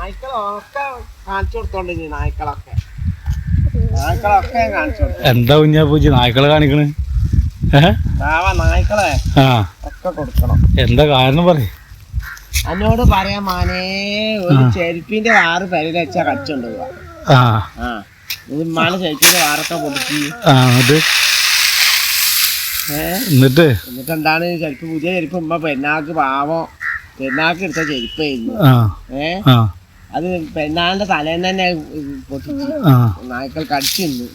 നായ്ക്കളൊക്കെ കാണിച്ചു കൊടുത്തോണ്ട് ഇനി നായ്ക്കളൊക്കെ. നായ്ക്കളൊക്കെ കാണിച്ചു കൊടുത്തു. എന്താ കുഞ്ഞാ പൂജി നായ്ക്കളെ കാണിക്കണ്? പാവ നായ്ക്കളെ ആ. ഒക്കെ കൊടുക്കണം. എന്താ കാരണം പറ എന്നോട് പറയാ മാനേ ഒരു ചെരുപ്പിന്റെ വാറ് പെരയിൽ വെച്ചാ കടിച്ചോണ്ട് ആ. ആ. ഇത് മാന ചെരുപ്പിന്റെ വാറൊക്കെ പൊടിച്ച്. ആ എന്നിട്ട്? എന്നിട്ട്? എന്താണ്? ചെരുപ്പ് പുതിയ ചെരുപ്പ് ഉമ്മ പെരുന്നാക്ക് പാവം പെരുന്നാക്ക് എടുത്ത ചെരുപ്പായിരുന്നു. ഏഹ് ആ. അത് പെരുന്നാളിന്റെ തലേന്ന് തന്നെ പൊട്ടിച്ചു നായ്ക്കൾ കടിച്ചു നിന്നു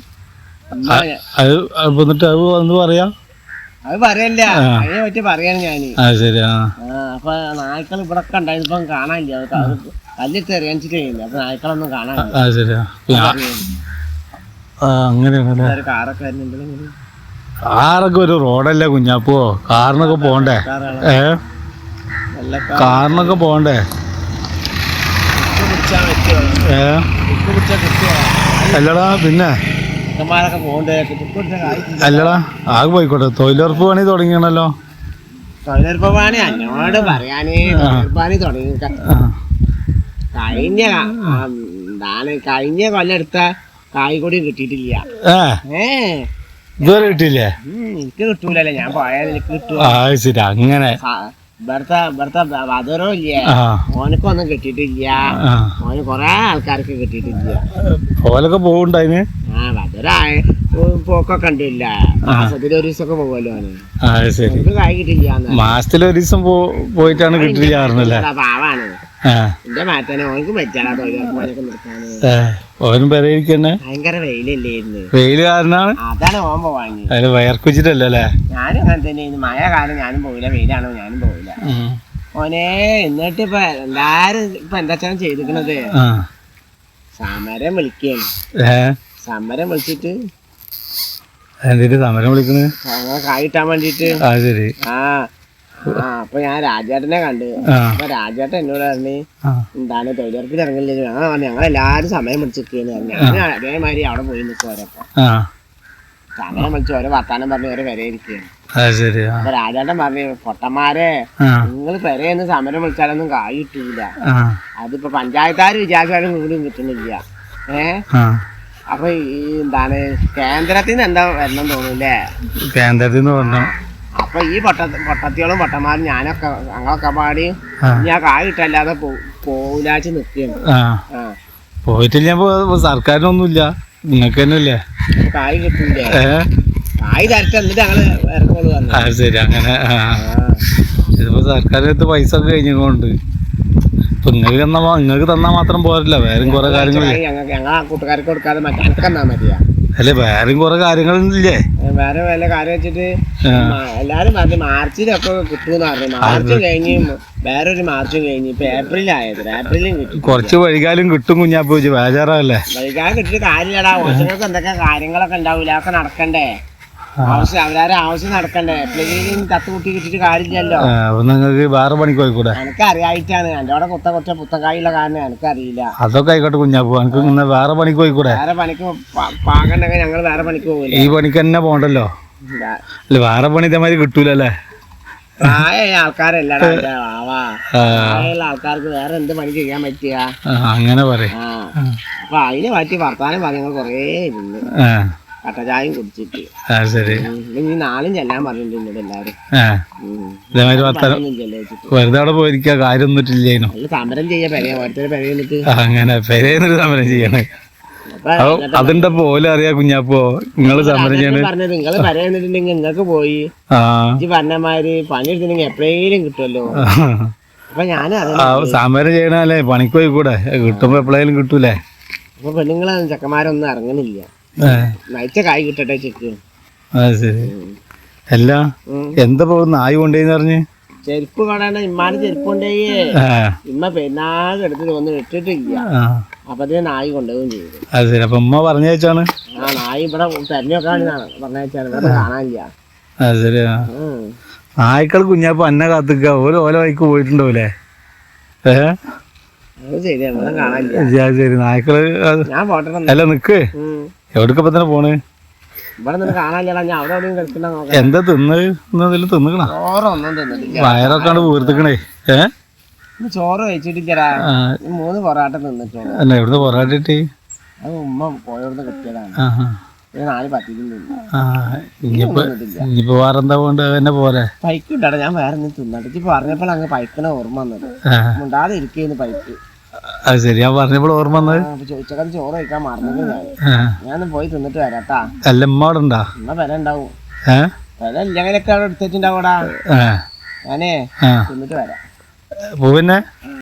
ഉമ്മ അത് അത് വന്ന് പറയാ? അത് പറയല്ല. അതിനെ പറ്റി പറയാണ് ഞാൻ. അപ്പൊ നായ്ക്കൾ ഇവിടെ ഒക്കെ ഉണ്ടായിരുന്നു. ഇപ്പം കാണാനില്ല. അത് കല്ലിട്ട് കഴിഞ്ഞു അപ്പൊ നായ്ക്കളൊന്നും കാണാനില്ല. കാറൊക്കെ വരുന്നുണ്ടെങ്കിൽ കാറൊക്കെ ഒരു റോഡല്ലേ കുഞ്ഞാപ്പോ കാറിനൊക്കെ പോണ്ടേ? ഏ? കാറിനൊക്കെ പോണ്ടേ? ഏ അല്ലടാ പിന്നെ? അല്ലടാ ആകെ പോയിക്കോട്ടെ. തൊഴിലുറപ്പ് പണി തുടങ്ങിയാണല്ലോ. തൊഴിലുറപ്പാണി എന്നോട് പറയാനേ തൊഴിലുറപ്പാണി തുടങ്ങി കഴിഞ്ഞ എന്താണ് കഴിഞ്ഞ കൊല്ലം എടുത്ത കായ് കൂടി കിട്ടിയിട്ടില്ല. ഏ? ഇതുവരെ കിട്ടിയില്ലേ? എനിക്ക് കിട്ടൂലല്ലേ ഞാൻ പോയാൽ എനിക്ക് കിട്ടൂ. അങ്ങനെ. ഇവിടുത്തെ ഇവിടുത്തെ വധുരോ ഇല്ല ഓനക്കൊന്നും കിട്ടിയിട്ടില്ല. ഓന് കൊറേ ആൾക്കാർക്ക് കിട്ടിയിട്ടില്ല. ഓലൊക്കെ പോവുണ്ടായിന് പോക്കൊക്കെ ഉണ്ടില്ല മാസത്തിൽ ഒരു ദിവസമൊക്കെ പോകുമല്ലോ ആ ശരി. എനിക്ക് കായ് കിട്ടില്ല മാസത്തിൽ ഒരു ദിവസം പോയിട്ടാണ് കിട്ടില്ല പാവാണ്. എന്റെ മാറ്റാനെ ഓനക്ക് ഓനും പെരയിരിക്കന്നെ ഭയങ്കര വെയിലല്ലേന്ന് വെയിൽ കാരണമാണ് അതാണ് ഓൻ അതിന് വയർക്കുച്ചിട്ടല്ലേ ഞാനും അങ്ങനെ തന്നെ മഴ കാലം ഞാനും പോയില്ല വെയിലാണോ ഞാനും പോയില്ല. ഓനെ എന്നിട്ട് ഇപ്പൊ എല്ലാരും ഇപ്പൊ എന്താ ചെയ്തിരിക്കണത് സമരം വിളിക്കുകയാണ് സമരം വിളിച്ചിട്ട്. സമരം വിളിക്കുന്നത് കായിട്ടാൻ വേണ്ടിട്ട് ആ ശരി. ആ അപ്പൊ ഞാൻ രാജേട്ടനെ കണ്ടു. അപ്പൊ രാജേട്ടൻ എന്നോട് പറഞ്ഞു എന്താണ് തൊഴിലുറപ്പിൽ ഇറങ്ങില്ലേ ഞങ്ങൾ ഞങ്ങൾ എല്ലാരും സമയം വിളിച്ചിരിക്കുകയാണ് ഞാൻ അതേമാതിരി അവിടെ പോയി നിൽക്കും ആ. സമയം വിളിച്ച് ഓരോ വർത്താനം പറഞ്ഞ് ഓരോ വരെ ഇരിക്കുകയാണ് അപ്പൊ രാജേട്ടൻ പറഞ്ഞു പൊട്ടന്മാരെ നിങ്ങൾ പെരയെന്ന് സമരം വിളിച്ചാലൊന്നും കായിട്ടില്ല അതിപ്പോ പഞ്ചായത്താര് വിചാരിച്ചാലും വീടും കിട്ടുന്നില്ല ഏഹ് അപ്പൊ ഈ എന്താണ് കേന്ദ്രത്തിൽ നിന്ന് എന്താ വരണം തോന്നൂല്ലേ കേന്ദ്രത്തിൽ നിന്ന് പറഞ്ഞു അപ്പൊ ഈ പൊട്ട പട്ടത്തികളും പൊട്ടന്മാരും ഞാനൊക്കെ ഞങ്ങളൊക്കെ പാടി ഞാൻ കായിട്ടല്ലാതെ കിട്ടല്ലാതെ പോലാച്ച് നിൽക്കുകയാണ് പോയിട്ടില്ല സർക്കാരിനൊന്നുമില്ല. നിങ്ങൾക്ക് തന്നെ കായ് കിട്ടില്ല കായ് തരട്ടെ എന്നിട്ട് ഞങ്ങൾ ഇറങ്ങോളൂ ആ ശരി അങ്ങനെ ഇതിപ്പോ സർക്കാരിനടുത്ത് പൈസ ഒക്കെ കഴിഞ്ഞുകൊണ്ട് ഇപ്പൊ നിങ്ങൾക്ക് തന്നാ നിങ്ങൾക്ക് തന്നാ മാത്രം പോരല്ല. വേറെ കുറെ കാര്യങ്ങൾ ഞങ്ങൾ കൂട്ടുകാർക്ക് കൊടുക്കാതെ മറ്റേ തന്നാ മതിയാ. അല്ലെ വേറെയും കുറെ കാര്യങ്ങളില്ലേ? വേറെ വല്ല കാര്യം വെച്ചിട്ട് എല്ലാരും പറഞ്ഞു മാർച്ചിലൊക്കെ കിട്ടുമെന്ന് പറഞ്ഞു. മാർച്ച് കഴിഞ്ഞ് വേറൊരു മാർച്ചും കഴിഞ്ഞ് ഇപ്പൊ ഏപ്രിലായത്. ഏപ്രിലും കിട്ടും. കുറച്ച് വൈകാലും കിട്ടും കുഞ്ഞാ വെച്ച് ബേജാറല്ലേ വൈകാലം കിട്ടിയിട്ട് കാര്യമില്ലടാ. ഓച്ചങ്ങൾക്ക് എന്തൊക്കെ കാര്യങ്ങളൊക്കെ ഉണ്ടാവില്ല അതൊക്കെ നടക്കണ്ടേ? ആവശ്യം അവരാരും ആവശ്യം നടക്കണ്ടേ. എപ്പോഴെങ്കിലും കത്ത് കുട്ടി കിട്ടിട്ട് കാര്യമില്ലല്ലോ. നിങ്ങൾക്ക് വേറെ പണിക്ക് പോയിക്കൂടെ? എനിക്ക് അറിയായിട്ടാണ് എന്റെ അവിടെ കുത്ത കുറ്റ പുത്തക്കായുള്ള കാരണം എനിക്കറിയില്ല. അതൊക്കെ ആയിക്കോട്ടെ കുഞ്ഞാപ്പു എനിക്ക് ഇന്ന് വേറെ പണിക്ക് പോയിക്കൂടെ? വേറെ പണിക്ക് പാകണ്ടെങ്കിൽ ഞങ്ങൾ വേറെ പണിക്ക് പോകില്ല ഈ പണിക്ക് തന്നെ പോകണ്ടല്ലോ? അല്ല വേറെ പണി ഇതേമാതിരി കിട്ടൂലല്ലേ? ആൾക്കാർക്ക് വേറെ എന്ത് പണി ചെയ്യാൻ പറ്റുക? അങ്ങനെ പറയാം. അപ്പൊ അതിനെ പറ്റി വർത്താനം പറഞ്ഞങ്ങൾ കൊറേ ഇരുന്ന്. കട്ടചായം കുടിച്ചിട്ട്. ശരി. ഇനി നാളും ചെല്ലാൻ പറഞ്ഞിട്ടുണ്ട് എല്ലാരും. ഇതേമാതിരി വെറുതെ അവിടെ പോയിരിക്കുക കാര്യം നല്ല സമരം ചെയ്യാ പെരയ. ഓരോരുത്തർ പെരയ അങ്ങനെ. പെരയെന്നൊരു സമരം ചെയ്യണേ. അതിന്റെ പോലെ അറിയാ കുഞ്ഞാപ്പോ. നിങ്ങൾ സമരം ചെയ്യണേ. പറഞ്ഞത് നിങ്ങൾ പെരയ നിങ്ങക്ക് പോയി. പറഞ്ഞമാര് പണി എടുത്തിട്ടുണ്ടെങ്കിൽ എപ്പോഴേലും കിട്ടുമല്ലോ അപ്പൊ ഞാൻ സമരം ചെയ്യണല്ലേ പണിക്ക് പോയി കൂടെ? കിട്ടുമ്പോ എപ്പോഴേലും കിട്ടൂലേ? അപ്പൊ പെണ്ണുങ്ങളെ ചെക്കന്മാരൊന്നും ഇറങ്ങണില്ല. നയിച്ച കായ് കിട്ടട്ടെ ചെക്ക്. അത് ശരി. അല്ല എന്താ പോകുന്ന നായി കൊണ്ടേന്ന് പറഞ്ഞ്? ചെരുപ്പ് കടണ്ട ഇമ്മാന് ചെരുപ്പ് കൊണ്ടേയേ. ഇമ്മ പെരുന്നാൾ എടുത്തിട്ട് ഒന്ന് ഇട്ടിട്ടില്ല. അപ്പൊ അതിന് നായി കൊണ്ടുപോകും ചെയ്തു. അത് ശരി. അപ്പൊ ഉമ്മ പറഞ്ഞേച്ചാണ് ആ നായി ഇവിടെ തെരഞ്ഞെടുക്കാണ് പറഞ്ഞാൽ ഇവിടെ കാണാനില്ല. അത് ശരി. നായ്ക്കൾ കുഞ്ഞാപ്പ അന്നെ കാത്തിക്ക. ഓരോ ഓല വൈക്ക് പോയിട്ടുണ്ടാവൂലേ? ഏ? കാണാനില്ല. ശരി, നായ്ക്കൾ ഞാൻ പോട്ടെ അല്ല നിക്ക്. എവിടേക്കപ്പ തന്നെ പോണ്? എന്താ തിന്ന്? ചോറൊന്നും തിന്നിട്ടില്ല. വയറൊക്കെ ആണ് വീർത്തിക്കണേ. ഏ? ചോറ് കഴിച്ചിട്ടില്ലടാ. മൂന്ന് പൊറാട്ട തിന്നിട്ടുണ്ട് അല്ല ഇവിടുന്ന് പൊറാട്ടിട്ട്? അത് ഉമ്മ പോയോടുന്ന് കിട്ടിയതാണ്. നാല് ഇനിയിപ്പോ ഇനിയിപ്പോ വേറെന്താ പോണ്ട് തന്നെ പോരെ. പൈക്ക് ഉണ്ടാടാ ഞാൻ വേറെ ഒന്നും തിന്നിട്ട് പറഞ്ഞപ്പോൾ അങ്ങ് പൈക്കണ ഓർമ്മ വന്നത്. ഉണ്ടാതെ ഇരിക്കുന്നു പൈക്ക്. അത് ശരി. ഞാൻ പറഞ്ഞപ്പോൾ ഓർമ്മ വന്നത്? ചോദിച്ചാൽ ചോറ് കഴിക്കാൻ മറന്നത് ഞാൻ. പോയി തിന്നിട്ട് വരാട്ടാ. അല്ല ഉമ്മ അവിടെ ഉണ്ടാ? ഉമ്മ വില ഉണ്ടാവും. വില ഇല്ലെങ്കിലൊക്കെ അവിടെ എടുത്തിട്ടുണ്ടാവൂടാ ഞാനേ തിന്നിട്ട് വരാം.